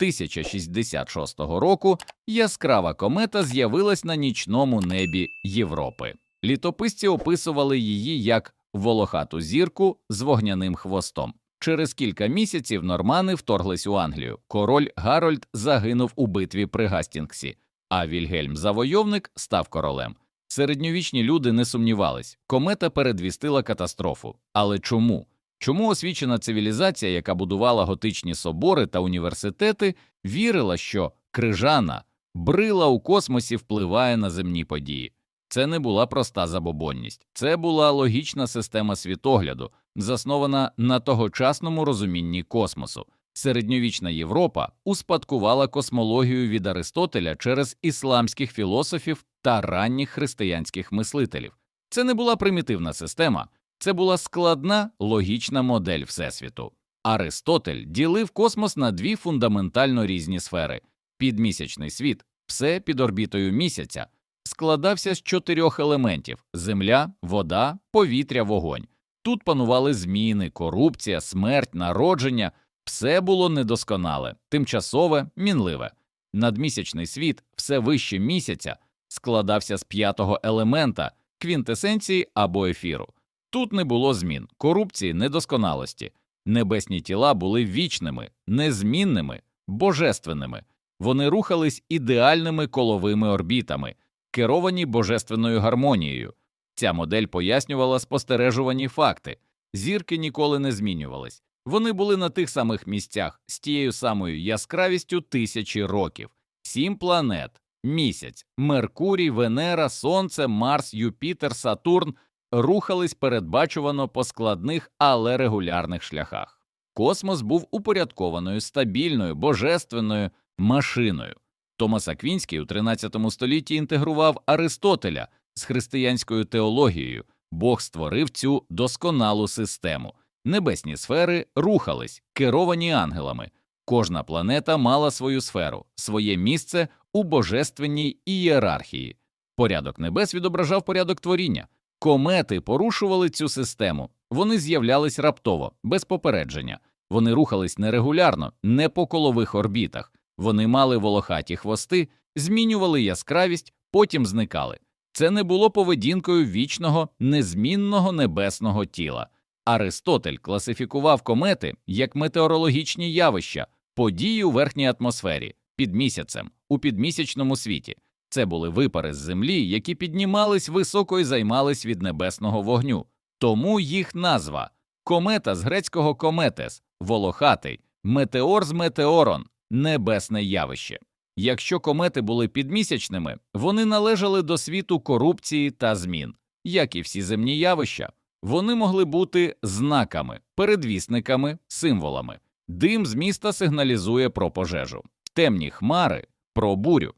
1066 року яскрава комета з'явилась на нічному небі Європи. Літописці описували її як волохату зірку з вогняним хвостом. Через кілька місяців нормани вторглись у Англію. Король Гарольд загинув у битві при Гастінгсі, а Вільгельм Завойовник став королем. Середньовічні люди не сумнівались, комета передвістила катастрофу. Але чому? Чому освічена цивілізація, яка будувала готичні собори та університети, вірила, що крижана брила у космосі впливає на земні події? Це не була проста забобонність, це була логічна система світогляду, заснована на тогочасному розумінні космосу. Середньовічна Європа успадкувала космологію від Аристотеля через ісламських філософів та ранніх християнських мислителів. Це не була примітивна система, це була складна логічна модель Всесвіту. Аристотель ділив космос на дві фундаментально різні сфери: підмісячний світ, все під орбітою місяця, складався з чотирьох елементів: земля, вода, повітря, вогонь. Тут панували зміни, корупція, смерть, народження, все було недосконале, тимчасове, мінливе. Надмісячний світ, все вище місяця, складався з п'ятого елемента, квінтесенції або ефіру. Тут не було змін, корупції, недосконалості. Небесні тіла були вічними, незмінними, божественними. Вони рухались ідеальними коловими орбітами, керовані божественною гармонією. Ця модель пояснювала спостережувані факти. Зірки ніколи не змінювались. Вони були на тих самих місцях з тією самою яскравістю тисячі років: сім планет, місяць, Меркурій, Венера, Сонце, Марс, Юпітер, Сатурн рухались передбачувано по складних, але регулярних шляхах. Космос був упорядкованою, стабільною, божественною машиною. Томас Аквінський у 13 столітті інтегрував Аристотеля з християнською теологією. Бог створив цю досконалу систему. Небесні сфери рухались, керовані ангелами. Кожна планета мала свою сферу, своє місце у божественній ієрархії. Порядок небес відображав порядок творіння. Комети порушували цю систему. Вони з'являлись раптово, без попередження. Вони рухались нерегулярно, не по колових орбітах. Вони мали волохаті хвости, змінювали яскравість, потім зникали. Це не було поведінкою вічного, незмінного небесного тіла. Аристотель класифікував комети як метеорологічні явища, події у верхній атмосфері, під місяцем, у підмісячному світі. Це були випари з землі, які піднімались високо і займались від небесного вогню. Тому їх назва комета з грецького кометес, волохатий, метеор з метеорон, небесне явище. Якщо комети були підмісячними, вони належали до світу корупції та змін, як і всі земні явища. Вони могли бути знаками, передвісниками, символами. Дим з міста сигналізує про пожежу, темні хмари про бурю.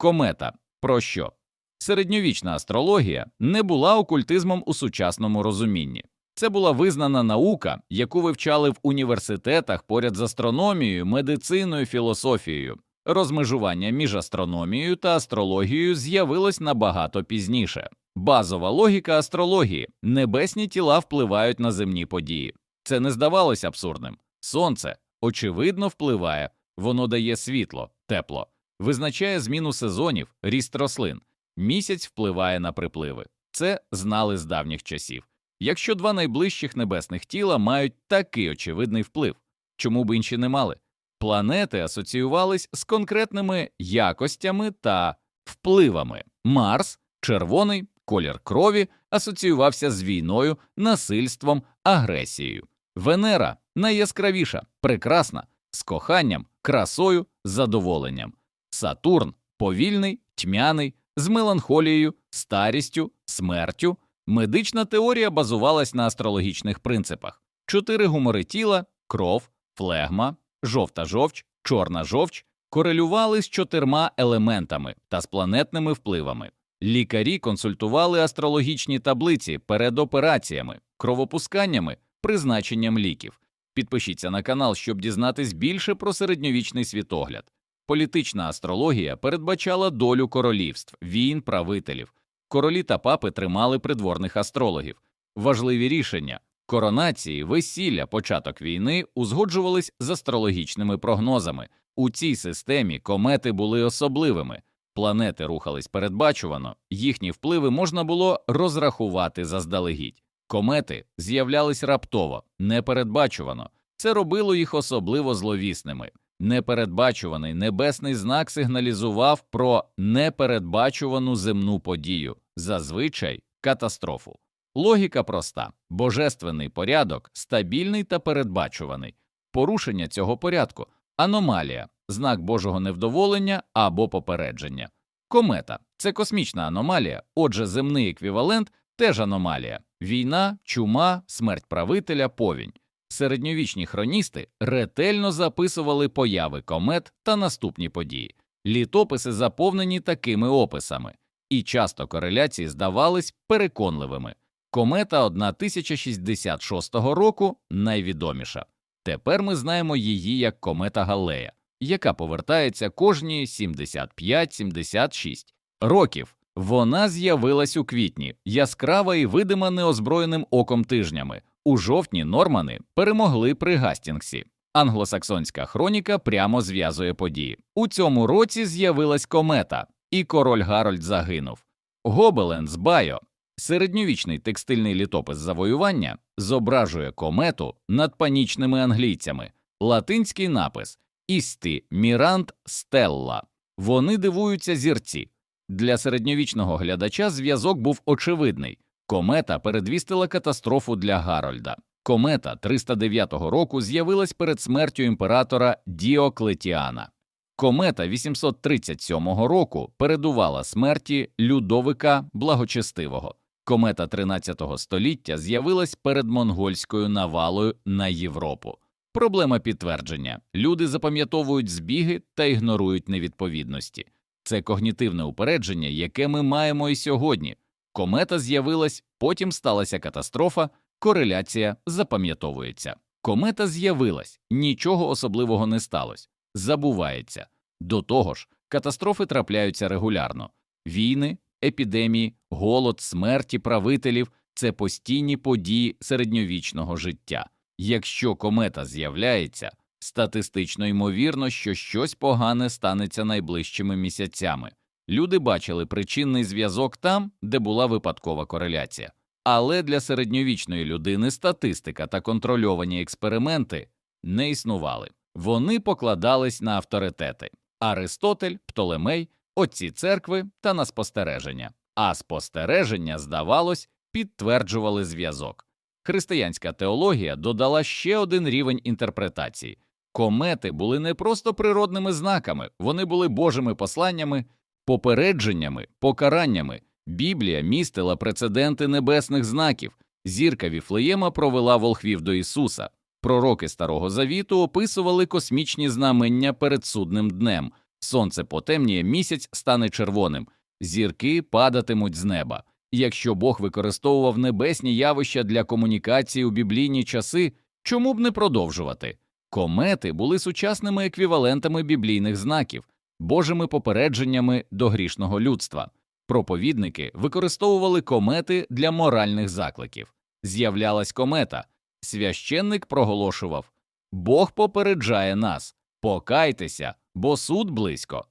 Комета про що? Середньовічна астрологія не була окультизмом у сучасному розумінні. Це була визнана наука, яку вивчали в університетах поряд з астрономією, медициною, філософією. Розмежування між астрономією та астрологією з'явилось набагато пізніше. Базова логіка астрології небесні тіла впливають на земні події. Це не здавалось абсурдним. Сонце, очевидно, впливає, воно дає світло, тепло, визначає зміну сезонів, ріст рослин. Місяць впливає на припливи. Це знали з давніх часів. Якщо два найближчих небесних тіла мають такий очевидний вплив, чому б інші не мали? Планети асоціювались з конкретними якостями та впливами. Марс, червоний колір крові, асоціювався з війною, насильством, агресією. Венера найяскравіша, прекрасна, з коханням, красою, задоволенням. Сатурн повільний, тьмяний, з меланхолією, старістю, смертю. Медична теорія базувалась на астрологічних принципах: чотири гумори тіла, кров, флегма, жовта жовч, чорна жовч корелювали з чотирма елементами та з планетними впливами. Лікарі консультували астрологічні таблиці перед операціями, кровопусканнями, призначенням ліків. Підпишіться на канал, щоб дізнатись більше про середньовічний світогляд. Політична астрологія передбачала долю королівств, війн, правителів. Королі та папи тримали придворних астрологів. Важливі рішення коронації, весілля, початок війни узгоджувались з астрологічними прогнозами. У цій системі комети були особливими. Планети рухались передбачувано, їхні впливи можна було розрахувати заздалегідь. Комети з'являлись раптово, непередбачувано. Це робило їх особливо зловісними. Непередбачуваний небесний знак сигналізував про непередбачувану земну подію, зазвичай катастрофу. Логіка проста: божественний порядок стабільний та передбачуваний. Порушення цього порядку аномалія, знак Божого невдоволення або попередження. Комета це космічна аномалія, отже, земний еквівалент теж аномалія війна, чума, смерть правителя, повінь. Середньовічні хроністи ретельно записували появи комет та наступні події. Літописи заповнені такими описами, і часто кореляції здавались переконливими. Комета 1066 року найвідоміша. Тепер ми знаємо її як комета Галлея, яка повертається кожні 75-76 років. Вона з'явилась у квітні, яскрава і видима неозброєним оком тижнями. У жовтні Нормани перемогли при Гастінгсі. Англосаксонська хроніка прямо зв'язує події. У цьому році з'явилась комета, і король Гарольд загинув. Гобеленс Байо, середньовічний текстильний літопис завоювання, зображує комету над панічними англійцями, латинський напис Істі Мірант Стелла. Вони дивуються зірці. Для середньовічного глядача зв'язок був очевидний. Комета передвістила катастрофу для Гарольда. Комета 309 року з'явилась перед смертю імператора Діоклетіана. Комета 837 року передувала смерті Людовика Благочестивого. Комета 13 століття з'явилась перед монгольською навалою на Європу. Проблема підтвердження: люди запам'ятовують збіги та ігнорують невідповідності. Це когнітивне упередження, яке ми маємо і сьогодні. Комета з'явилась, потім сталася катастрофа, кореляція запам'ятовується. Комета з'явилась, нічого особливого не сталося, забувається. До того ж, катастрофи трапляються регулярно: війни, епідемії, голод, смерті правителів це постійні події середньовічного життя. Якщо комета з'являється, статистично ймовірно, що щось погане станеться найближчими місяцями. Люди бачили причинний зв'язок там, де була випадкова кореляція. Але для середньовічної людини статистика та контрольовані експерименти не існували. Вони покладались на авторитети Аристотель, Птолемей, отці церкви та на спостереження. А спостереження, здавалось, підтверджували зв'язок. Християнська теологія додала ще один рівень інтерпретації. Комети були не просто природними знаками, вони були божими посланнями, попередженнями, покараннями. Біблія містила прецеденти небесних знаків. Зірка Віфлеєма провела волхвів до Ісуса. Пророки Старого Завіту описували космічні знамення перед судним днем. Сонце потемніє, місяць стане червоним, зірки падатимуть з неба. Якщо Бог використовував небесні явища для комунікації у біблійні часи, чому б не продовжувати? Комети були сучасними еквівалентами біблійних знаків, божими попередженнями до грішного людства. Проповідники використовували комети для моральних закликів. З'являлась комета, священник проголошував Бог попереджає нас, покайтеся, бо суд близько.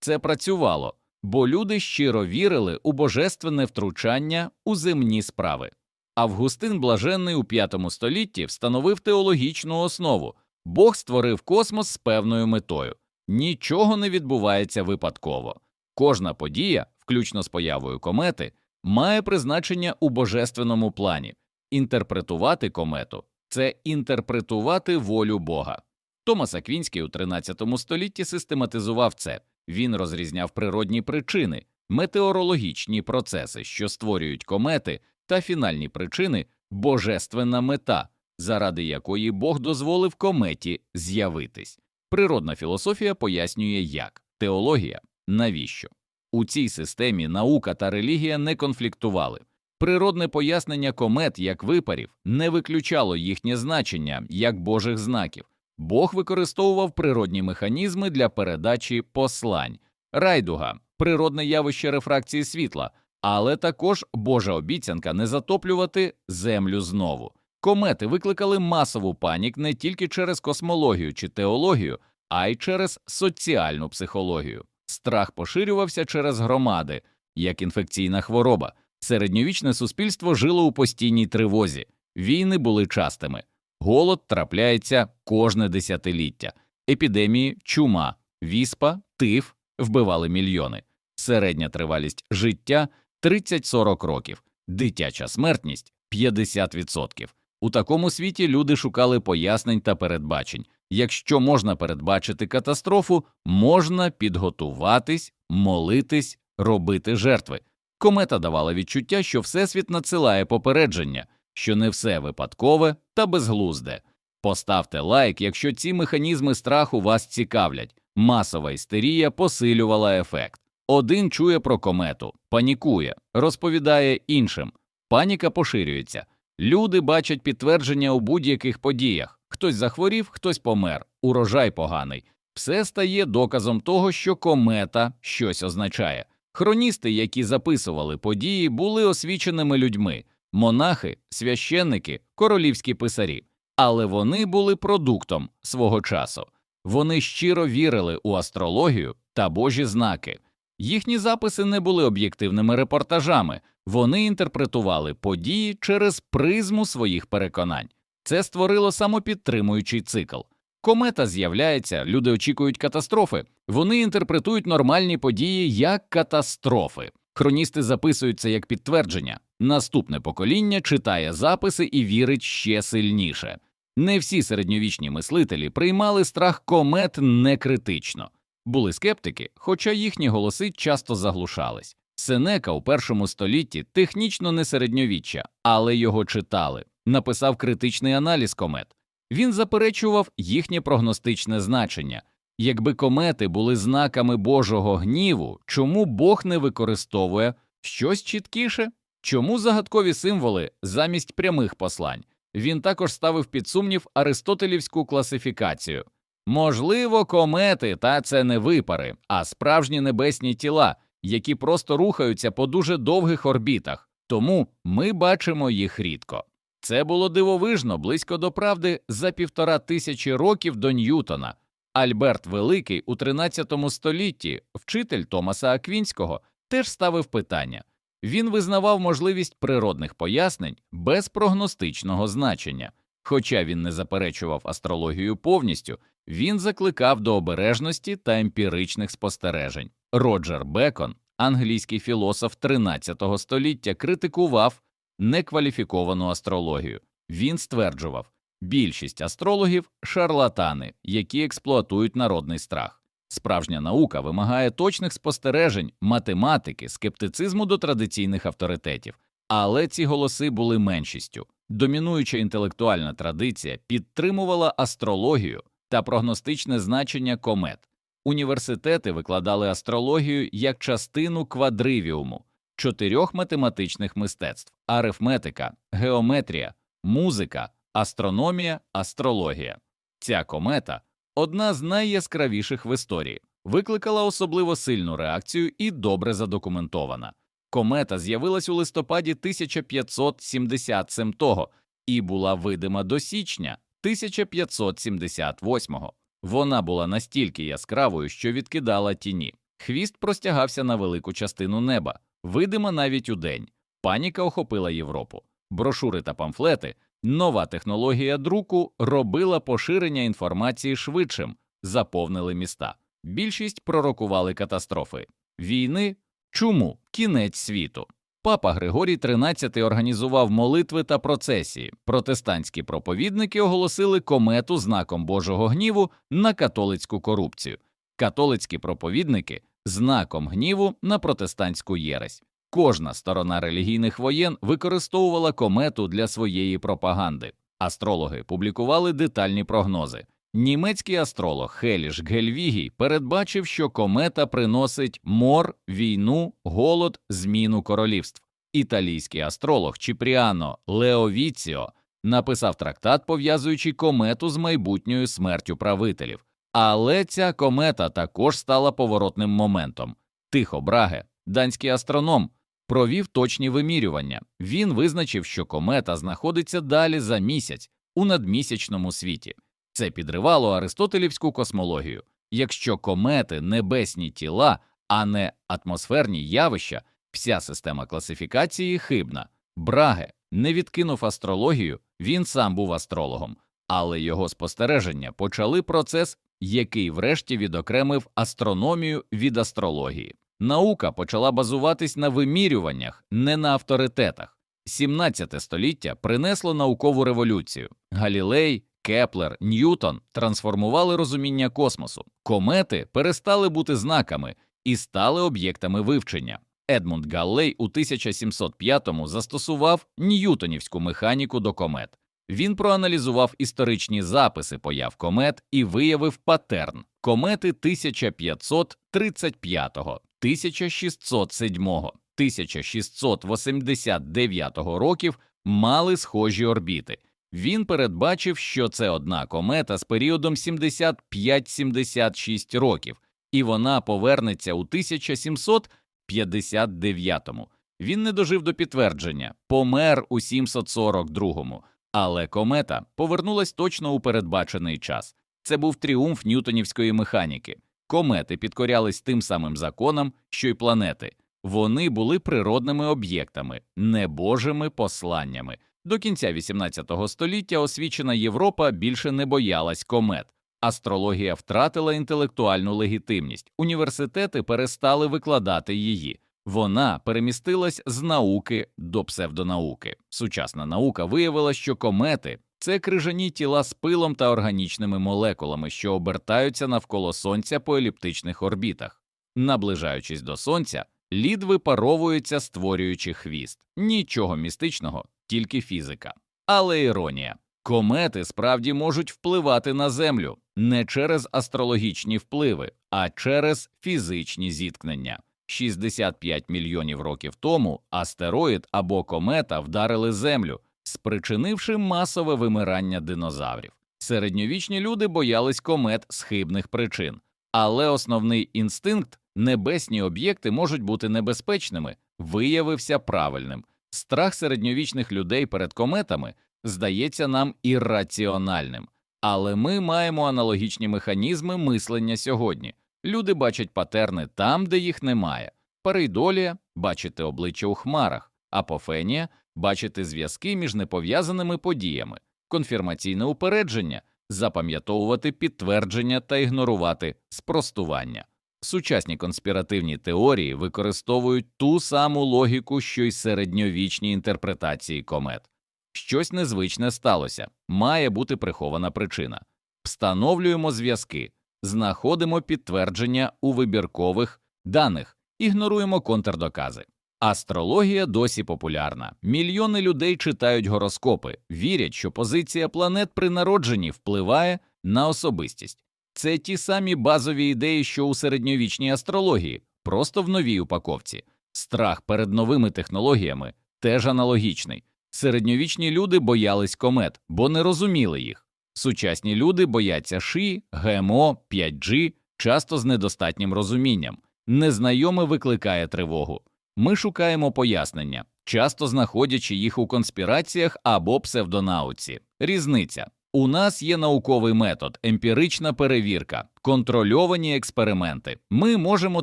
Це працювало, бо люди щиро вірили у божественне втручання у земні справи. Августин Блаженний у V столітті встановив теологічну основу Бог створив космос з певною метою. Нічого не відбувається випадково. Кожна подія, включно з появою комети, має призначення у божественному плані. Інтерпретувати комету це інтерпретувати волю Бога. Томас Аквінський у 13 столітті систематизував це. Він розрізняв природні причини, метеорологічні процеси, що створюють комети, та фінальні причини божественна мета, заради якої Бог дозволив кометі з'явитись. Природна філософія пояснює, як теологія навіщо. У цій системі наука та релігія не конфліктували. Природне пояснення комет як випарів не виключало їхнє значення як божих знаків. Бог використовував природні механізми для передачі послань, райдуга, природне явище рефракції світла, але також Божа обіцянка не затоплювати землю знову. Комети викликали масову панік не тільки через космологію чи теологію, а й через соціальну психологію. Страх поширювався через громади, як інфекційна хвороба. Середньовічне суспільство жило у постійній тривозі, війни були частими, голод трапляється кожне десятиліття, епідемії, чума, віспа, тиф вбивали мільйони, середня тривалість життя 30-40 років, дитяча смертність 50%. У такому світі люди шукали пояснень та передбачень. Якщо можна передбачити катастрофу, можна підготуватись, молитись, робити жертви. Комета давала відчуття, що Всесвіт надсилає попередження, що не все випадкове та безглузде. Поставте лайк, якщо ці механізми страху вас цікавлять. Масова істерія посилювала ефект. Один чує про комету, панікує, розповідає іншим. Паніка поширюється. Люди бачать підтвердження у будь-яких подіях. Хтось захворів, хтось помер, урожай поганий. Все стає доказом того, що комета щось означає. Хроністи, які записували події, були освіченими людьми монахи, священники, королівські писарі, але вони були продуктом свого часу. Вони щиро вірили у астрологію та божі знаки. Їхні записи не були об'єктивними репортажами, вони інтерпретували події через призму своїх переконань. Це створило самопідтримуючий цикл. Комета з'являється, люди очікують катастрофи, вони інтерпретують нормальні події як катастрофи. Хроністи записують це як підтвердження. Наступне покоління читає записи і вірить ще сильніше. Не всі середньовічні мислителі приймали страх комет некритично. Були скептики, хоча їхні голоси часто заглушались. Сенека у першому столітті технічно не середньовіччя, але його читали. Написав критичний аналіз комет. Він заперечував їхнє прогностичне значення. Якби комети були знаками Божого гніву, чому Бог не використовує щось чіткіше? Чому загадкові символи замість прямих послань? Він також ставив під сумнів аристотелівську класифікацію. Можливо, комети, та це не випари, а справжні небесні тіла, які просто рухаються по дуже довгих орбітах, тому ми бачимо їх рідко. Це було дивовижно близько до правди за півтора тисячі років до Ньютона. Альберт Великий у 13 столітті, вчитель Томаса Аквінського, теж ставив питання. Він визнавав можливість природних пояснень без прогностичного значення. Хоча він не заперечував астрологію повністю, він закликав до обережності та емпіричних спостережень. Роджер Бекон, англійський філософ 13 століття, критикував некваліфіковану астрологію. Він стверджував, більшість астрологів шарлатани, які експлуатують народний страх. Справжня наука вимагає точних спостережень, математики, скептицизму до традиційних авторитетів, але ці голоси були меншістю. Домінуюча інтелектуальна традиція підтримувала астрологію та прогностичне значення комет. Університети викладали астрологію як частину квадривіуму чотирьох математичних мистецтв: арифметика, геометрія, музика, астрономія, астрологія. Ця комета одна з найяскравіших в історії, викликала особливо сильну реакцію і добре задокументована. Комета з'явилась у листопаді 1577-го і була видима до січня 1578-го. Вона була настільки яскравою, що відкидала тіні. Хвіст простягався на велику частину неба, видима навіть удень. Паніка охопила Європу. Брошури та памфлети, нова технологія друку робила поширення інформації швидшим, заповнили міста. Більшість пророкували катастрофи, війни, чуму, кінець світу. Папа Григорій XIII організував молитви та процесії. Протестантські проповідники оголосили комету знаком Божого гніву на католицьку корупцію. Католицькі проповідники знаком гніву на протестантську єресь. Кожна сторона релігійних воєн використовувала комету для своєї пропаганди. Астрологи публікували детальні прогнози. Німецький астролог Хеліш Гельвігій передбачив, що комета приносить мор, війну, голод, зміну королівств. Італійський астролог Чіпріано Леовіціо написав трактат, пов'язуючи комету з майбутньою смертю правителів. Але ця комета також стала поворотним моментом. Тихо Браге, данський астроном, провів точні вимірювання. Він визначив, що комета знаходиться далі за місяць у надмісячному світі. Це підривало аристотелівську космологію. Якщо комети небесні тіла, а не атмосферні явища, вся система класифікації хибна. Браге не відкинув астрологію, він сам був астрологом, але його спостереження почали процес, який врешті відокремив астрономію від астрології. Наука почала базуватись на вимірюваннях, не на авторитетах. 17 століття принесло наукову революцію. Галілей, Кеплер, Ньютон трансформували розуміння космосу. Комети перестали бути знаками і стали об'єктами вивчення. Едмунд Галлей у 1705-му застосував ньютонівську механіку до комет. Він проаналізував історичні записи появ комет і виявив патерн. Комети 1535, 1607, 1689 років мали схожі орбіти. Він передбачив, що це одна комета з періодом 75-76 років, і вона повернеться у 1759-му. Він не дожив до підтвердження, помер у 742-му, але комета повернулась точно у передбачений час. Це був тріумф ньютонівської механіки. Комети підкорялись тим самим законам, що й планети. Вони були природними об'єктами, не божими посланнями. До кінця XVIII століття освічена Європа більше не боялась комет. Астрологія втратила інтелектуальну легітимність, університети перестали викладати її. Вона перемістилась з науки до псевдонауки. Сучасна наука виявила, що комети це крижані тіла з пилом та органічними молекулами, що обертаються навколо сонця по еліптичних орбітах. Наближаючись до сонця, лід випаровується, створюючи хвіст. Нічого містичного, тільки фізика. Але іронія. Комети справді можуть впливати на Землю не через астрологічні впливи, а через фізичні зіткнення. 65 мільйонів років тому астероїд або комета вдарили Землю, спричинивши масове вимирання динозаврів. Середньовічні люди боялись комет з хибних причин, але основний інстинкт небесні об'єкти можуть бути небезпечними, виявився правильним. Страх середньовічних людей перед кометами здається нам ірраціональним, але ми маємо аналогічні механізми мислення сьогодні. Люди бачать патерни там, де їх немає. Парейдолія бачити обличчя у хмарах, апофенія бачити зв'язки між непов'язаними подіями, конфірмаційне упередження запам'ятовувати підтвердження та ігнорувати спростування. Сучасні конспіративні теорії використовують ту саму логіку, що й середньовічні інтерпретації комет. Щось незвичне сталося, має бути прихована причина. Встановлюємо зв'язки, знаходимо підтвердження у вибіркових даних, ігноруємо контрдокази. Астрологія досі популярна. Мільйони людей читають гороскопи, вірять, що позиція планет при народженні впливає на особистість. Це ті самі базові ідеї, що у середньовічній астрології, просто в новій упаковці. Страх перед новими технологіями теж аналогічний. Середньовічні люди боялись комет, бо не розуміли їх. Сучасні люди бояться ши, ГМО, 5G, часто з недостатнім розумінням. Незнайоме викликає тривогу. Ми шукаємо пояснення, часто знаходячи їх у конспіраціях або псевдонауці. Різниця у нас є науковий метод, емпірична перевірка, контрольовані експерименти. Ми можемо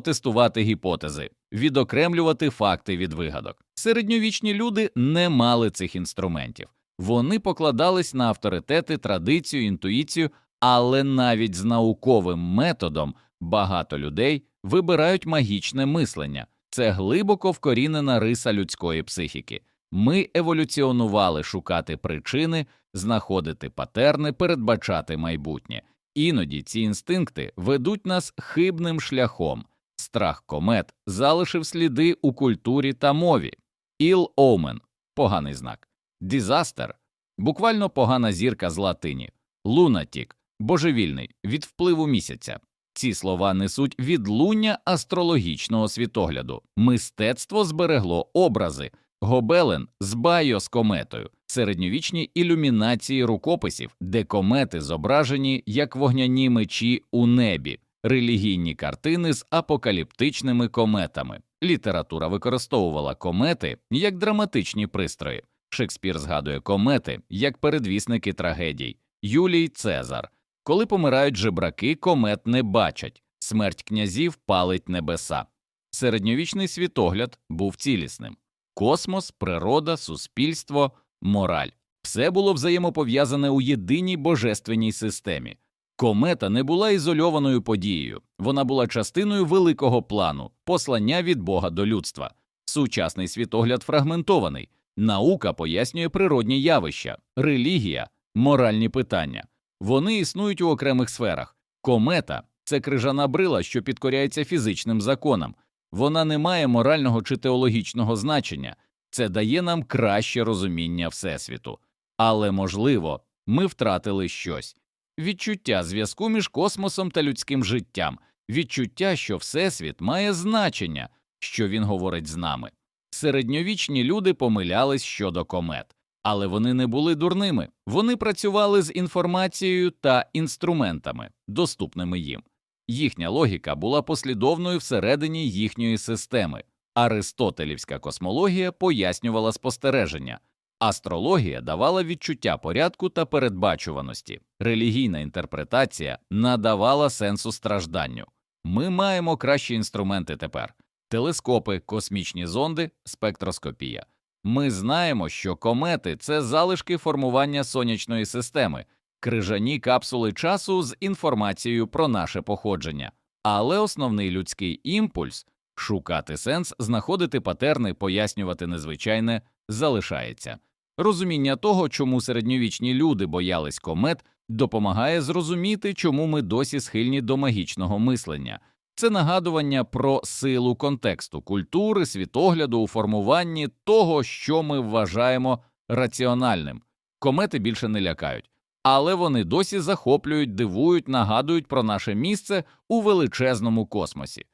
тестувати гіпотези, відокремлювати факти від вигадок. Середньовічні люди не мали цих інструментів. Вони покладались на авторитети, традицію, інтуїцію, але навіть з науковим методом багато людей вибирають магічне мислення. Це глибоко вкорінена риса людської психіки. Ми еволюціонували шукати причини, знаходити патерни, передбачати майбутнє. Іноді ці інстинкти ведуть нас хибним шляхом. Страх комет залишив сліди у культурі та мові. Іл омен поганий знак, дизастер буквально погана зірка з латині, лунатік божевільний від впливу місяця. Ці слова несуть відлуння астрологічного світогляду. Мистецтво зберегло образи, гобелен з байо з кометою, середньовічні ілюмінації рукописів, де комети зображені як вогняні мечі у небі, релігійні картини з апокаліптичними кометами. Література використовувала комети як драматичні пристрої. Шекспір згадує комети як передвісники трагедій. Юлій Цезар Коли помирають жебраки, комет не бачать, смерть князів палить небеса. Середньовічний світогляд був цілісним космос, природа, суспільство, мораль все було взаємопов'язане у єдиній божественній системі. Комета не була ізольованою подією, вона була частиною великого плану, послання від Бога до людства. Сучасний світогляд фрагментований, наука пояснює природні явища, релігія, моральні питання. Вони існують у окремих сферах. Комета це крижана брила, що підкоряється фізичним законам. Вона не має морального чи теологічного значення, це дає нам краще розуміння Всесвіту. Але, можливо, ми втратили щось відчуття зв'язку між космосом та людським життям, відчуття, що Всесвіт має значення, що він говорить з нами. Середньовічні люди помилялись щодо комет, але вони не були дурними, вони працювали з інформацією та інструментами, доступними їм. Їхня логіка була послідовною всередині їхньої системи. Аристотелівська космологія пояснювала спостереження, астрологія давала відчуття порядку та передбачуваності, релігійна інтерпретація надавала сенсу стражданню. Ми маємо кращі інструменти тепер телескопи, космічні зонди, спектроскопія. Ми знаємо, що комети це залишки формування сонячної системи, крижані капсули часу з інформацією про наше походження, але основний людський імпульс шукати сенс, знаходити патерни, пояснювати незвичайне залишається. Розуміння того, чому середньовічні люди боялись комет, допомагає зрозуміти, чому ми досі схильні до магічного мислення. Це нагадування про силу контексту, культури, світогляду у формуванні того, що ми вважаємо раціональним. Комети більше не лякають, але вони досі захоплюють, дивують, нагадують про наше місце у величезному космосі.